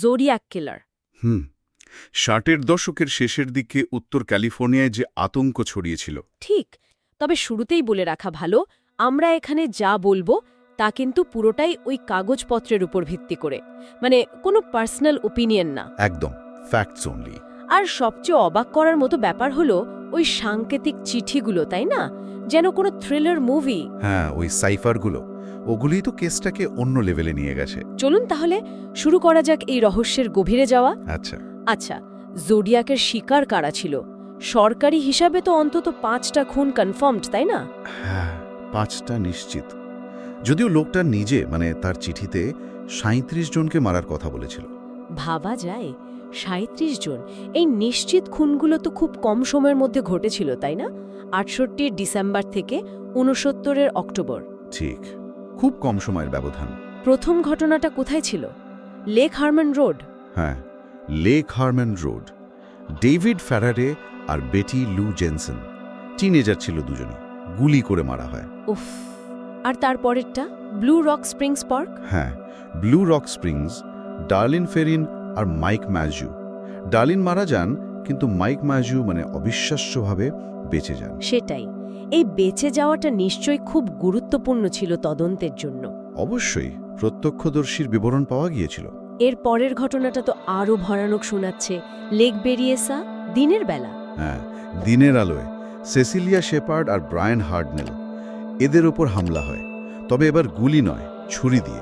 জোরিয়াক কিলার হুম ষাটের দশকের শেষের দিকে উত্তর ক্যালিফোর্নিয়ায় যে আতঙ্ক ছড়িয়েছিল। ঠিক তবে শুরুতেই বলে রাখা ভালো আমরা এখানে যা বলব তা কিন্তু পুরোটাই ওই কাগজপত্রের উপর ভিত্তি করে। মানে কোনো পার্সোনাল ওপিনিয়ন না। একদম ফ্যাক্টস অনলি আর সবচেয়ে অবাক করার মতো ব্যাপার হলো ওই সাংকেতিক চিঠিগুলো তাই না? যেন কোনো থ্রিলার মুভি হ্যাঁ ওই সাইফারগুলো। ওগুলোই তো কেসটাকে অন্য লেভেলে নিয়ে গেছে। চলুন তাহলে শুরু করা যাক এই রহস্যের গভীরে যাওয়া। আচ্ছা। আচ্ছা জোডিয়াকের শিকার কারা ছিল? সরকারি হিসাবে তো অন্তত পাঁচটা খুন কনফার্মড তাই না? হ্যাঁ পাঁচটা নিশ্চিত। যদিও লোকটা নিজে মানে তার চিঠিতে সাঁত্রিশ জনকে মারার কথা বলেছিল। ভাবা যায় সাঁত্রিশ জন। এই নিশ্চিত খুনগুলো তো খুব কম সময়ের মধ্যে ঘটেছিল তাই না? আটষট্টির ডিসেম্বর থেকে উনসত্তরের অক্টোবর। ঠিক। খুব কম সময়ের ব্যবধান। প্রথম ঘটনাটা কোথায় ছিল? Lake Herman Road? হ্যাঁ Lake Herman Road. David Faraday আর বেটি লু জেনসন টিনেজার ছিল দুজনে গুলি করে মারা হয়। উফ আর তারপরেরটা? Blue Rock Springs Park? হ্যাঁ Blue Rock Springs Darlene Ferrin আর মাইক ম্যাজু। ডার্লিন মারা যান কিন্তু মাইক ম্যাজু মানে অবিশ্বাস্যভাবে বেঁচে যান। সেটাই। এই বেঁচে যাওয়াটা নিশ্চয়ই খুব গুরুত্বপূর্ণ ছিল তদন্তের জন্য। অবশ্যই প্রত্যক্ষদর্শীর বিবরণ পাওয়া গিয়েছিল। এর পরের ঘটনাটা তো আরও ভয়ানক শোনাচ্ছে। লেক বেরিয়েসা দিনের বেলা। হ্যাঁ দিনের আলোয়। সেসিলিয়া শেপার্ড আর ব্রায়ান হার্ডনেল। এদের ওপর হামলা হয়। তবে এবার গুলি নয় ছুরি দিয়ে।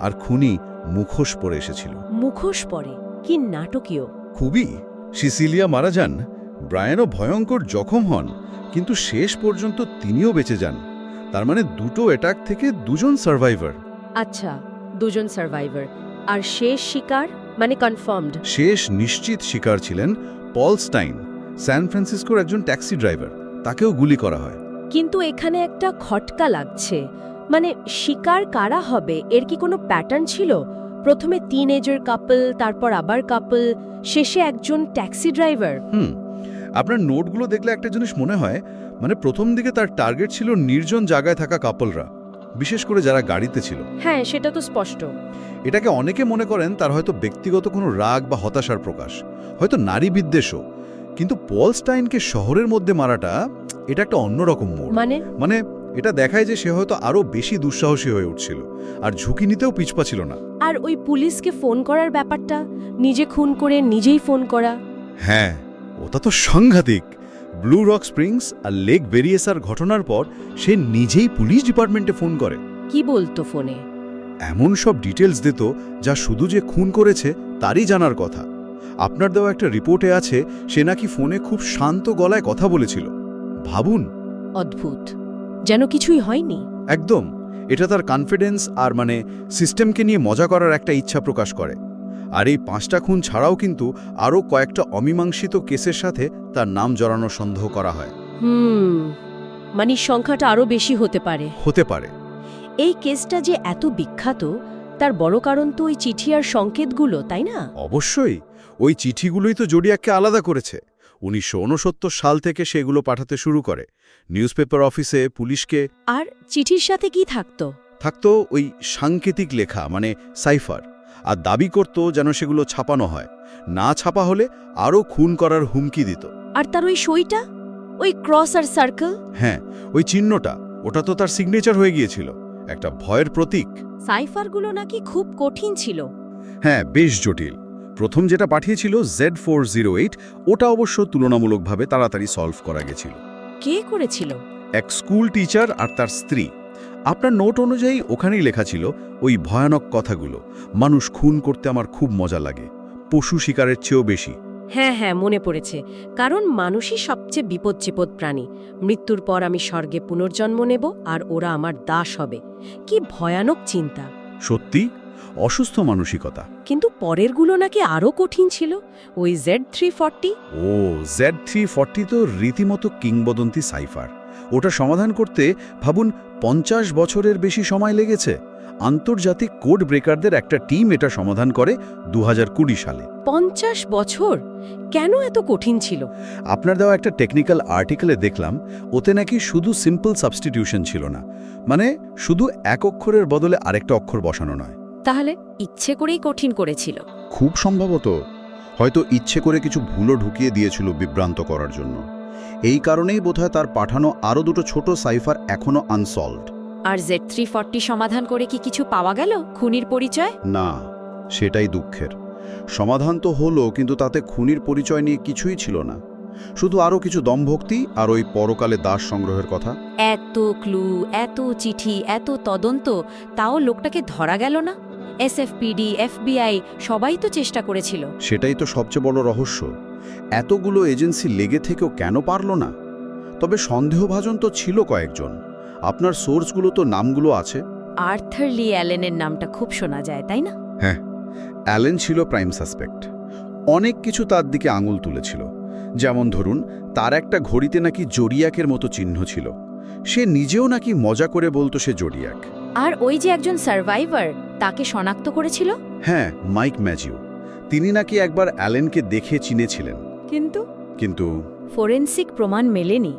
আর খুনি মুখোশ পরে এসেছিল। মুখোশ পরে? কি নাটকীয়। খুবই। সিসিলিয়া মারা যান। ব্রায়ানও ভয়ঙ্কর জখম হন। কিন্তু শেষ পর্যন্ত তিনিও বেঁচে যান। তার মানে দুটো অ্যাটাক থেকে দুজন সার্ভাইভার আচ্ছা দুজন সার্ভাইভার আর শেষ শিকার মানে কনফার্মড শেষ নিশ্চিত শিকার ছিলেন পল স্টাইন স্যান ফ্রান্সিসকোর একজন ট্যাক্সি ড্রাইভার। তাকেও গুলি করা হয়। কিন্তু এখানে একটা খটকা লাগছে। মানে শিকার কারা হবে? এর কি কোনো প্যাটার্ন ছিল? প্রথমে তিন এজের কাপল তারপর আবার কাপল শেষে একজন ট্যাক্সি ড্রাইভার। হুম আপনার নোটগুলো দেখলে একটা জিনিস মনে হয় মানে প্রথম দিকে তার টার্গেট ছিল নির্জন জায়গায় থাকা কাপলরা বিশেষ করে যারা গাড়িতে ছিল। হ্যাঁ সেটা তো স্পষ্ট। এটাকে অনেকে মনে করেন তার হয়তো ব্যক্তিগত কোনো রাগ বা হতাশার প্রকাশ হয়তো নারী বিদ্বেষও। কিন্তু পল স্টাইনকে শহরের মধ্যে মারাটা এটা একটা অন্যরকম মোড়। মানে? মানে এটা দেখায় যে সে হয়তো আরও বেশি দুঃসাহসী হয়ে উঠছিল আর ঝুঁকি নিতেও পিছপা ছিল না। আর ওই পুলিশকে ফোন করার ব্যাপারটা নিজে খুন করে নিজেই ফোন করা। হ্যাঁ ওটা তো সাংঘাতিক। ব্লু রক স্প্রিংস আর লেক বেরিয়েসার ঘটনার পর সে নিজেই পুলিশ ডিপার্টমেন্টে ফোন করে। কি বলতো ফোনে? এমন সব ডিটেলস দিত যা শুধু যে খুন করেছে তারই জানার কথা। আপনার দেওয়া একটা রিপোর্টে আছে সে নাকি ফোনে খুব শান্ত গলায় কথা বলেছিল। ভাবুন। অদ্ভুত। যেন কিছুই হয়নি। একদম। এটা তার কনফিডেন্স আর মানে সিস্টেমকে নিয়ে মজা করার একটা ইচ্ছা প্রকাশ করে। আর এই পাঁচটা খুন ছাড়াও কিন্তু আরও কয়েকটা অমীমাংসিত কেসের সাথে তার নাম জড়ানো সন্দেহ করা হয়। হুম মানে সংখ্যাটা আরও বেশি হতে পারে। হতে পারে। এই কেসটা যে এত বিখ্যাত তার বড় কারণ তো ওই চিঠি আর সংকেতগুলো তাই না? অবশ্যই ওই চিঠিগুলোই তো জোডিয়াককে আলাদা করেছে। উনিশশো ঊনসত্তর সাল থেকে সেগুলো পাঠাতে শুরু করে। নিউজপেপার অফিসে পুলিশকে আর চিঠির সাথে কি থাকতো? থাকতো ওই সাংকেতিক লেখা মানে সাইফার। আর দাবি করত যেন সেগুলো ছাপানো হয়। না ছাপা হলে আরও খুন করার হুমকি দিত। আর তার ওই সইটা? ওই ক্রস আর সার্কেল হ্যাঁ ওই চিহ্নটা ওটা তো তার সিগনেচার হয়ে গিয়েছিল। একটা ভয়ের প্রতীক। সাইফারগুলো নাকি খুব কঠিন ছিল। হ্যাঁ বেশ জটিল। প্রথম যেটা পাঠিয়েছিল জেড ফোর জিরো এইট ওটা অবশ্য তুলনামূলকভাবে তাড়াতাড়ি সলভ করা গেছিল। কে করেছিল? এক স্কুল টিচার আর তার স্ত্রী। আপনার নোট অনুযায়ী ওখানেই লেখা ছিল ওই ভয়ানক কথাগুলো। মানুষ খুন করতে আমার খুব মজা লাগে। পশু শিকারের চেয়েও বেশি। হ্যাঁ হ্যাঁ মনে পড়েছে। কারণ মানুষই সবচেয়ে বিপদ বিপজ্জেপদ প্রাণী। মৃত্যুর পর আমি স্বর্গে পুনর্জন্ম নেব আর ওরা আমার দাস হবে। কি ভয়ানক চিন্তা। সত্যি? অসুস্থ মানসিকতা। কিন্তু পরেরগুলো নাকি আরও কঠিন ছিল। ওই জেড থ্রি ফর্টি ও জেড থ্রি ফর্টি তো রীতিমতো কিংবদন্তি সাইফার। ওটা সমাধান করতে ভাবুন পঞ্চাশ বছরের বেশি সময় লেগেছে। আন্তর্জাতিক কোড ব্রেকারদের একটা টিম এটা সমাধান করে দু হাজার কুড়ি সালে। পঞ্চাশ বছর? কেন এত কঠিন ছিল? আপনার দেওয়া একটা টেকনিক্যাল আর্টিকেলে দেখলাম ওতে নাকি শুধু সিম্পল সাবস্টিটিউশন ছিল না। মানে শুধু এক অক্ষরের বদলে আরেকটা অক্ষর বসানো নয়। তাহলে ইচ্ছে করেই কঠিন করেছিল। খুব সম্ভবত। হয়তো ইচ্ছে করে কিছু ভুলও ঢুকিয়ে দিয়েছিল বিভ্রান্ত করার জন্য। এই কারণেই বোধহয় তার পাঠানো আরও দুটো ছোট সাইফার এখনও আনসলভড। আর জেড থ্রি ফর্টি সমাধান করে কি কিছু পাওয়া গেল খুনির পরিচয়? না সেটাই দুঃখের। সমাধান তো হলো কিন্তু তাতে খুনির পরিচয় নিয়ে কিছুই ছিল না। শুধু আরও কিছু দমভক্তি আর ওই পরকালে দাস সংগ্রহের কথা। এত ক্লু এত চিঠি এত তদন্ত তাও লোকটাকে ধরা গেল না? এসএফপিডি এফবিআই সবাই তো চেষ্টা করেছিল। সেটাই তো সবচেয়ে বড় রহস্য। এতগুলো এজেন্সি লেগে থেকেও কেন পারল না? তবে সন্দেহভাজন তো ছিল কয়েকজন। আপনার সোর্সগুলো তো নামগুলো আছে। আর্থার লি অ্যালেনের নামটা খুব শোনা যায় তাই না? হ্যাঁ অ্যালেন ছিল প্রাইম সাসপেক্ট। অনেক কিছু তার দিকে আঙুল তুলেছিল। যেমন ধরুন তার একটা ঘড়িতে নাকি জড়িয়াকের মতো চিহ্ন ছিল। সে নিজেও নাকি মজা করে বলতো সে জড়িয়াক। আর ওই যে একজন সার্ভাইভার তাকে শনাক্ত করেছিল? হ্যাঁ মাইক ম্যাজিউ। তিনি নাকি একবার অ্যালেনকে দেখে চিনেছিলেন। কিন্তু? কিন্তু ফোরেন্সিক প্রমাণ মেলেনি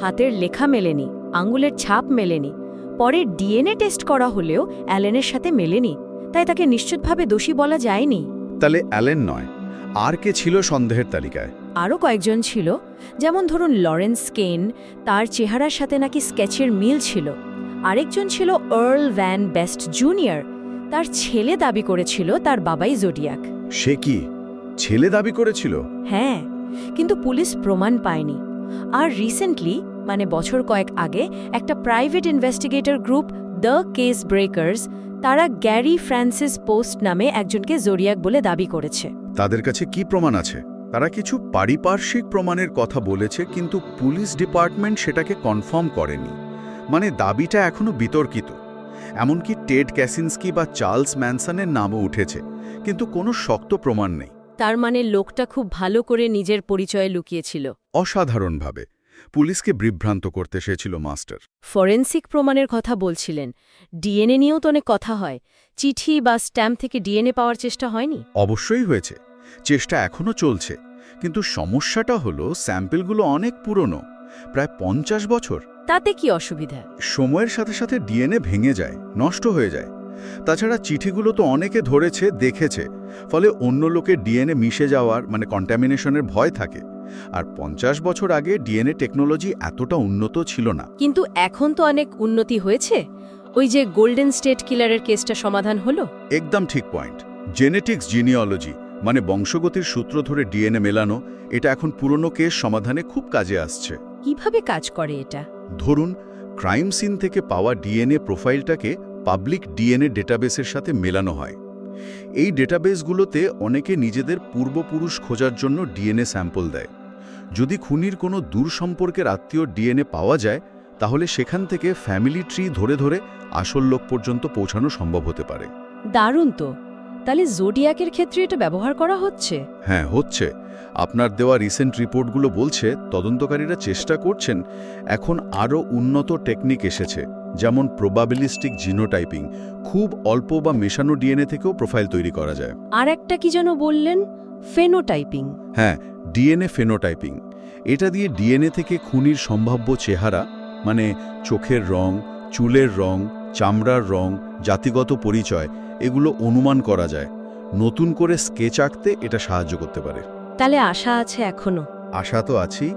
হাতের লেখা মেলেনি আঙ্গুলের ছাপ মেলেনি পরে ডিএনএ টেস্ট করা হলেও অ্যালেনের সাথে মেলেনি তাই তাকে নিশ্চিতভাবে দোষী বলা যায়নি। তাহলে অ্যালেন নয় আর কে ছিল সন্দেহের তালিকায়? আরও কয়েকজন ছিল যেমন ধরুন লরেন্স কেন তার চেহারার সাথে নাকি স্কেচের মিল ছিল। আরেকজন ছিল আর্ল ভ্যান বেস্ট জুনিয়র তার ছেলে দাবি করেছিল তার বাবাই জোডিয়াক সে কি? ছেলে দাবি করেছিল? হ্যাঁ কিন্তু পুলিশ প্রমাণ পায়নি। আর রিসেন্টলি মানে বছর কয়েক আগে একটা private investigator group the case breakers তারা গ্যারি ফ্রান্সিস পোস্ট নামে একজনকে জোরিয়াক বলে দাবি করেছে। তাদের কাছে কি প্রমাণ আছে? তারা কিছু পারিপার্শ্বিক প্রমাণের কথা বলেছে কিন্তু পুলিশ ডিপার্টমেন্ট সেটাকে কনফার্ম করেনি। মানে দাবিটা এখনও বিতর্কিত। এমনকি টেড ক্যাসিনস্কি বা চার্লস ম্যানসনের নামও উঠেছে কিন্তু কোনো শক্ত প্রমাণ নেই। তার মানে লোকটা খুব ভালো করে নিজের পরিচয় লুকিয়েছিল। অসাধারণভাবে। পুলিশকে বিভ্রান্ত করতে চেয়েছিল মাস্টার। ফরেন্সিক প্রমাণের কথা বলছিলেন। ডিএনএ নিয়েও তো অনেক কথা হয়। চিঠি বা স্ট্যাম্প থেকে ডিএনএ পাওয়ার চেষ্টা হয়নি? অবশ্যই হয়েছে। চেষ্টা এখনও চলছে। কিন্তু সমস্যাটা হলো স্যাম্পেলগুলো অনেক পুরনো। প্রায় পঞ্চাশ বছর। তাতে কি অসুবিধা? সময়ের সাথে সাথে ডিএনএ ভেঙে যায় নষ্ট হয়ে যায়। তাছাড়া চিঠিগুলো তো অনেকে ধরেছে দেখেছে। ফলে অন্য লোকের ডিএনএ মিশে যাওয়ার মানে কন্টামিনেশনের ভয় থাকে। আর পঞ্চাশ বছর আগে ডিএনএ টেকনোলজি এতটা উন্নত ছিল না। কিন্তু এখন তো অনেক উন্নতি হয়েছে। ওই যে গোল্ডেন স্টেট কিলারের কেসটা সমাধান হলো? একদম ঠিক পয়েন্ট জেনেটিক্স জিনিওলজি মানে বংশগতির সূত্র ধরে ডিএনএ মেলানো এটা এখন পুরনো কেস সমাধানে খুব কাজে আসছে। কীভাবে কাজ করে এটা? ধরুন ক্রাইম সিন থেকে পাওয়া ডিএনএ প্রোফাইলটাকে পাবলিক ডিএনএ ডেটাবেসের সাথে মেলানো হয়। এই ডেটাবেসগুলোতে অনেকে নিজেদের পূর্বপুরুষ খোঁজার জন্য ডিএনএ স্যাম্পল দেয়। যদি খুনির কোনো দূর সম্পর্কের আত্মীয় ডিএনএ পাওয়া যায় তাহলে সেখান থেকে ফ্যামিলি ট্রি ধরে ধরে আসল লোক পর্যন্ত পৌঁছানো সম্ভব হতে পারে। দারুণ তো! তাহলে জোডিয়াকের ক্ষেত্রে এটা ব্যবহার করা হচ্ছে? হ্যাঁ হচ্ছে। আপনার দেওয়া রিসেন্ট রিপোর্টগুলো বলছে তদন্তকারীরা চেষ্টা করছেন এখন আরও উন্নত টেকনিক এসেছে যেমন প্রবাবিলিস্টিক জিনোটাইপিং খুব অল্প বা মেশানো ডিএনএ থেকেও প্রোফাইল তৈরি করা যায়। আর একটা কি যেন বললেন? ফেনোটাইপিং হ্যাঁ ডিএনএ ফেনোটাইপিং এটা দিয়ে ডিএনএ থেকে খুনির সম্ভাব্য চেহারা মানে চোখের রং চুলের রং চামড়ার রং জাতিগত পরিচয় এগুলো অনুমান করা যায়। নতুন করে স্কেচ আঁকতে এটা সাহায্য করতে পারে। তাহলে আশা আছে এখনও? আশা তো আছি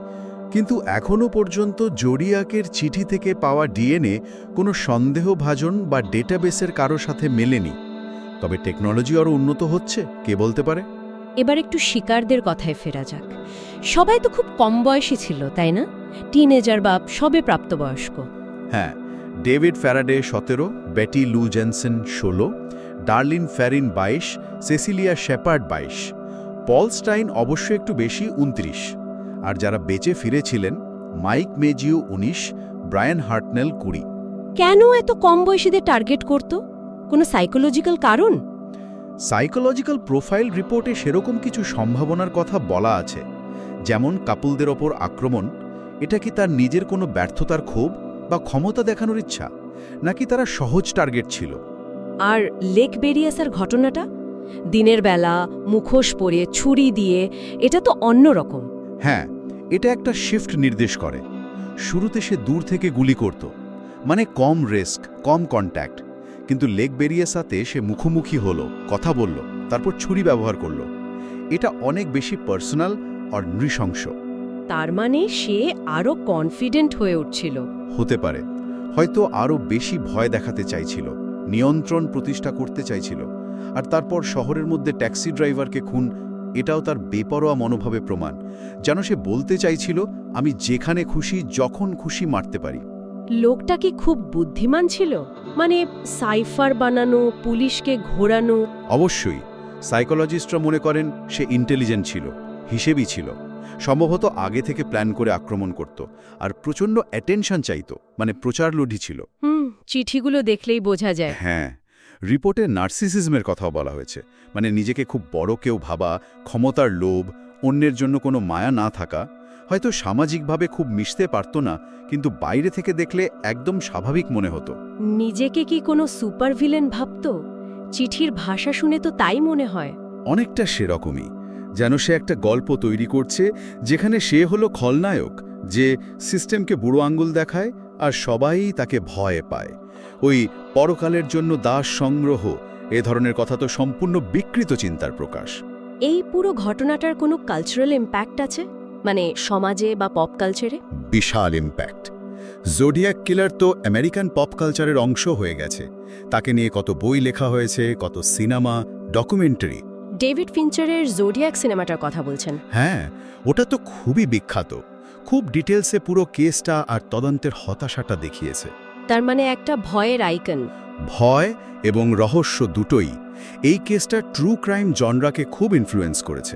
কিন্তু এখনও পর্যন্ত জোরিয়াকের চিঠি থেকে পাওয়া ডিএনএ কোনো সন্দেহভাজন বা ডেটাবেসের কারও সাথে মেলেনি। তবে টেকনোলজি আরও উন্নত হচ্ছে কে বলতে পারে? এবার একটু শিকারদের কথায় ফেরা যাক। সবাই তো খুব কম বয়সী ছিল তাই না? টিনেজার বা সবে প্রাপ্তবয়স্ক। হ্যাঁ ডেভিড ফ্যারাডে সতেরো বেটি লু জেনসেন ষোলো ডার্লিন ফ্যারিন বাইশ সেসিলিয়া শেপার্ড বাইশ। পল স্টাইন অবশ্য একটু বেশি উনত্রিশ। আর যারা বেঁচে ফিরেছিলেন মাইক মেজিও উনিশ ব্রায়ান হার্টনেল কুড়ি। কেন এত কম বয়সীদের টার্গেট করত? কোনো সাইকোলজিক্যাল কারণ? সাইকোলজিক্যাল প্রোফাইল রিপোর্টে সেরকম কিছু সম্ভাবনার কথা বলা আছে। যেমন কাপুলদের ওপর আক্রমণ এটা কি তার নিজের কোনো ব্যর্থতার ক্ষোভ বা ক্ষমতা দেখানোর ইচ্ছা? নাকি তারা সহজ টার্গেট ছিল? আর লেক বেরিয়াসের ঘটনাটা? দিনের বেলা মুখোশ পরে ছুরি দিয়ে এটা তো অন্যরকম হ্যাঁ এটা একটা শিফট নির্দেশ করে। শুরুতে সে দূর থেকে গুলি করত মানে কম রিস্ক কম কন্ট্যাক্ট কিন্তু লেক বেরিয়াসাতে সে মুখোমুখি হলো কথা বলল তারপর ছুরি ব্যবহার করল। এটা অনেক বেশি পার্সোনাল আর নৃশংস। তার মানে সে আরও কনফিডেন্ট হয়ে উঠছিল। হতে পারে। হয়তো আরও বেশি ভয় দেখাতে চাইছিল নিয়ন্ত্রণ প্রতিষ্ঠা করতে চাইছিল আর তারপর শহরের মধ্যে ট্যাক্সি ড্রাইভারকে খুন এটাও তার বেপরোয়া মনোভাবে প্রমাণ। যেন সে বলতে চাইছিল আমি যেখানে খুশি যখন খুশি মারতে পারি। লোকটা কি খুব বুদ্ধিমান ছিল? মানে সাইফার বানানো পুলিশকে ঘোরানো? অবশ্যই। সাইকোলজিস্টরা মনে করেন সে ইন্টেলিজেন্ট ছিল হিসেবই ছিল। সম্ভবত আগে থেকে প্ল্যান করে আক্রমণ করত আর প্রচণ্ড অ্যাটেনশন চাইতো মানে প্রচার লোধী ছিল। হুম চিঠিগুলো দেখলেই বোঝা যায়। হ্যাঁ। রিপোর্টে নার্সিসিজমের কথাও বলা হয়েছে। মানে নিজেকে খুব বড় কেউ ভাবা ক্ষমতার লোভ অন্যের জন্য কোনো মায়া না থাকা হয়তো সামাজিকভাবে খুব মিশতে পারত না কিন্তু বাইরে থেকে দেখলে একদম স্বাভাবিক মনে হতো। নিজেকে কি কোনো সুপার ভিলেন ভাবত? চিঠির ভাষা শুনে তো তাই মনে হয়। অনেকটা সেরকমই যেন সে একটা গল্প তৈরি করছে যেখানে সে হলো খলনায়ক যে সিস্টেমকে বুড়ো আঙ্গুল দেখায় আর সবাই তাকে ভয় পায়। ওই পরকালের জন্য দাস সংগ্রহ এ ধরনের কথা তো সম্পূর্ণ বিকৃত চিন্তার প্রকাশ। এই পুরো ঘটনাটার কোনো কালচারাল ইম্প্যাক্ট আছে? মানে সমাজে বা পপ কালচারে বিশাল ইম্প্যাক্ট জোডিয়াক কিলার তো আমেরিকান পপ কালচারের অংশ হয়ে গেছে। তাকে নিয়ে কত বই লেখা হয়েছে কত সিনেমা ডকুমেন্টারি ডেভিড ফিঞ্চারের জোডিয়াক সিনেমাটার কথা বলছেন। হ্যাঁ ওটা তো খুবই বিখ্যাত। খুব ডিটেলসে পুরো কেসটা আর তদন্তের হতাশাটা দেখিয়েছে। তার মানে একটা ভয়ের আইকন। ভয় এবং রহস্য দুটোই এই কেসটা ট্রু ক্রাইম জনরাকে খুব ইনফ্লুয়েন্স করেছে।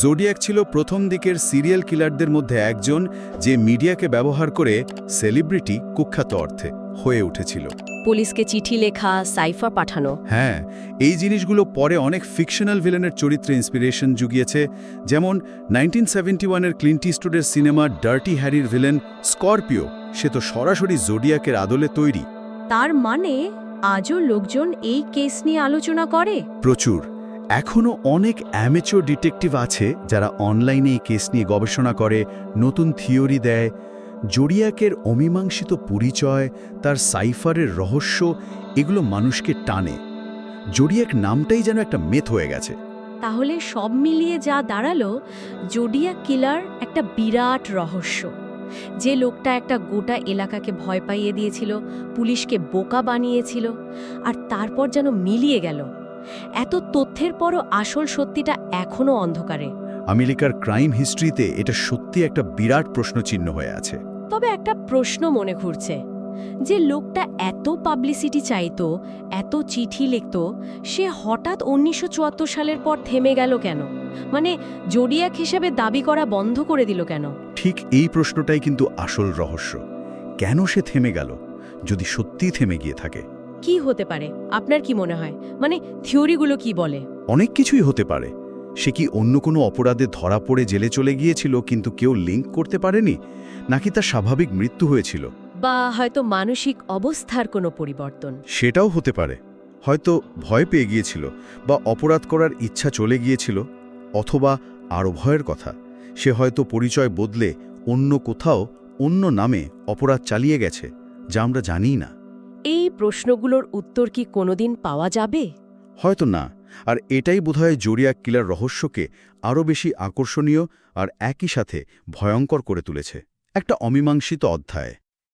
জোডিয়াক ছিল প্রথম দিকের সিরিয়াল কিলারদের মধ্যে একজন যে মিডিয়াকে ব্যবহার করে সেলিব্রিটি কুখ্যাত অর্থে। হয়ে উঠেছিল। পুলিশকে চিঠি লেখা সাইফা পাঠানো। হ্যাঁ এই জিনিসগুলো পরে অনেক ফিকশনাল ভিলেনের চরিত্রে ইন্সপিরেশন জুগিয়েছে। যেমন নাইনটিন সেভেন্টি ওয়ানের ক্লিন্টি স্টুডের সিনেমা ডার্টি হ্যারির ভিলেন স্করপিও সে তো সরাসরি জোডিয়াকের আদলে তৈরি। তার মানে আজও লোকজন এই কেস নিয়ে আলোচনা করে? প্রচুর। এখনও অনেক অ্যামেচোর ডিটেকটিভ আছে যারা অনলাইনে এই কেস নিয়ে গবেষণা করে নতুন থিওরি দেয় জড়িয়াকের অমীমাংসিত পরিচয় তার সাইফারের রহস্য এগুলো মানুষকে টানে। জড়িয়াক নামটাই যেন একটা মেথ হয়ে গেছে। তাহলে সব মিলিয়ে যা দাঁড়াল জোডিয়া কিলার একটা বিরাট রহস্য। যে লোকটা একটা গোটা এলাকাকে ভয় পাইয়ে দিয়েছিল পুলিশকে বোকা বানিয়েছিল আর তারপর যেন মিলিয়ে গেল। এত তথ্যের পরও আসল সত্যিটা এখনও অন্ধকারে। আমেরিকার ক্রাইম হিস্ট্রিতে এটা সত্যি একটা বিরাট প্রশ্নচিহ্ন হয়ে আছে। তবে একটা প্রশ্ন মনে ঘুরছে। যে লোকটা এত পাবলিসিটি চাইত এত চিঠি লিখত সে হঠাৎ উনিশশো চুয়াত্তর সালের পর থেমে গেল কেন? মানে জোডিয়াক হিসেবে দাবি করা বন্ধ করে দিল কেন? ঠিক এই প্রশ্নটাই কিন্তু আসল রহস্য। কেন সে থেমে গেল? যদি সত্যিই থেমে গিয়ে থাকে। কি হতে পারে? আপনার কি মনে হয়? মানে থিওরিগুলো কি বলে? অনেক কিছুই হতে পারে। সে কি অন্য কোনো অপরাধে ধরা পড়ে জেলে চলে গিয়েছিল কিন্তু কেউ লিঙ্ক করতে পারেনি? নাকি তার স্বাভাবিক মৃত্যু হয়েছিল? বা হয়তো মানসিক অবস্থার কোনো পরিবর্তন। সেটাও হতে পারে। হয়তো ভয় পেয়ে গিয়েছিল বা অপরাধ করার ইচ্ছা চলে গিয়েছিল অথবা আরও ভয়ের কথা। সে হয়তো পরিচয় বদলে অন্য কোথাও অন্য নামে অপরাধ চালিয়ে গেছে যা আমরা জানিই না। এই প্রশ্নগুলোর উত্তর কি কোনোদিন পাওয়া যাবে? হয়তো না। আর এটাই বোধহয় জোরিয়া কিলার রহস্যকে আরও বেশি আকর্ষণীয় আর একই সাথে ভয়ঙ্কর করে তুলেছে। একটা অমীমাংসিত অধ্যায়।